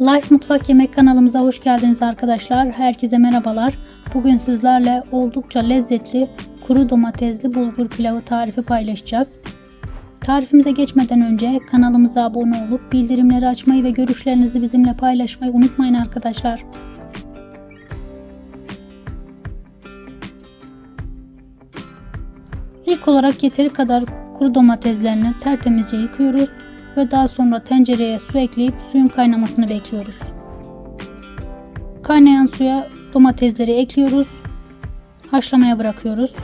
Life Mutfak Yemek kanalımıza hoş geldiniz arkadaşlar. Herkese merhabalar. Bugün sizlerle oldukça lezzetli kuru domatesli bulgur pilavı tarifi paylaşacağız. Tarifimize geçmeden önce kanalımıza abone olup bildirimleri açmayı ve görüşlerinizi bizimle paylaşmayı unutmayın arkadaşlar. İlk olarak yeteri kadar kuru domateslerini tertemizce yıkıyoruz ve daha sonra tencereye su ekleyip suyun kaynamasını bekliyoruz. Kaynayan suya domatesleri ekliyoruz. Haşlamaya bırakıyoruz.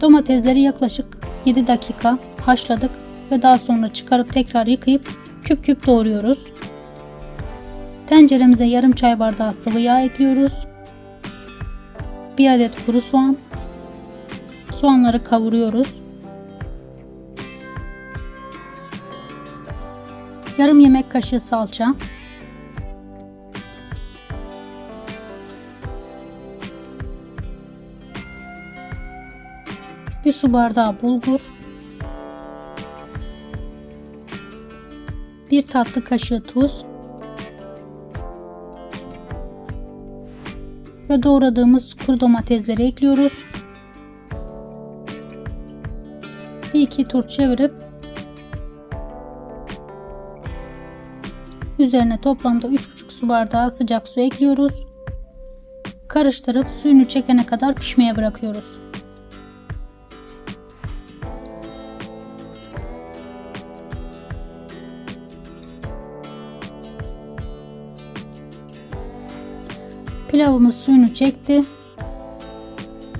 Domatesleri yaklaşık 7 dakika haşladık ve daha sonra çıkarıp tekrar yıkayıp küp küp doğruyoruz. Tenceremize yarım çay bardağı sıvı yağ ekliyoruz. 1 adet kuru soğan, Soğanları kavuruyoruz. Yarım yemek kaşığı salça. Bir su bardağı bulgur. Bir tatlı kaşığı tuz. Ve doğradığımız kuru domatesleri ekliyoruz. Bir iki tur çevirip üzerine toplamda 3,5 su bardağı sıcak su ekliyoruz. Karıştırıp suyunu çekene kadar pişmeye bırakıyoruz. Pilavımız suyunu çekti.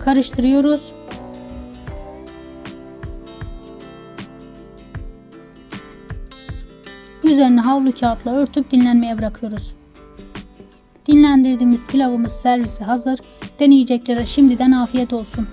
Karıştırıyoruz. Üzerine havlu kağıtla örtüp dinlenmeye bırakıyoruz. Dinlendirdiğimiz pilavımız servise hazır. Deneyeceklere şimdiden afiyet olsun.